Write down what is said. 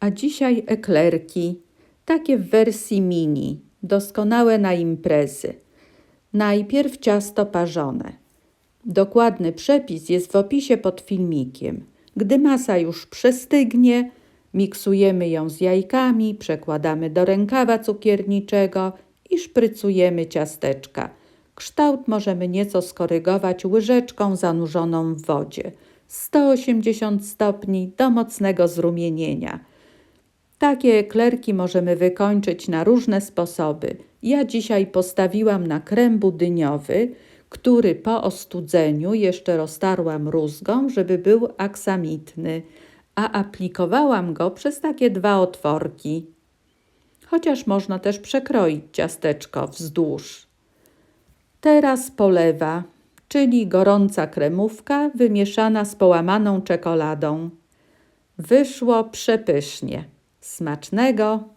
A dzisiaj eklerki, takie w wersji mini, doskonałe na imprezy. Najpierw ciasto parzone. Dokładny przepis jest w opisie pod filmikiem. Gdy masa już przestygnie, miksujemy ją z jajkami, przekładamy do rękawa cukierniczego i szprycujemy ciasteczka. Kształt możemy nieco skorygować łyżeczką zanurzoną w wodzie. 180 stopni do mocnego zrumienienia. Takie eklerki możemy wykończyć na różne sposoby. Ja dzisiaj postawiłam na krem budyniowy, który po ostudzeniu jeszcze roztarłam rózgą, żeby był aksamitny, a aplikowałam go przez takie dwa otworki. Chociaż można też przekroić ciasteczko wzdłuż. Teraz polewa, czyli gorąca kremówka wymieszana z połamaną czekoladą. Wyszło przepysznie. Smacznego!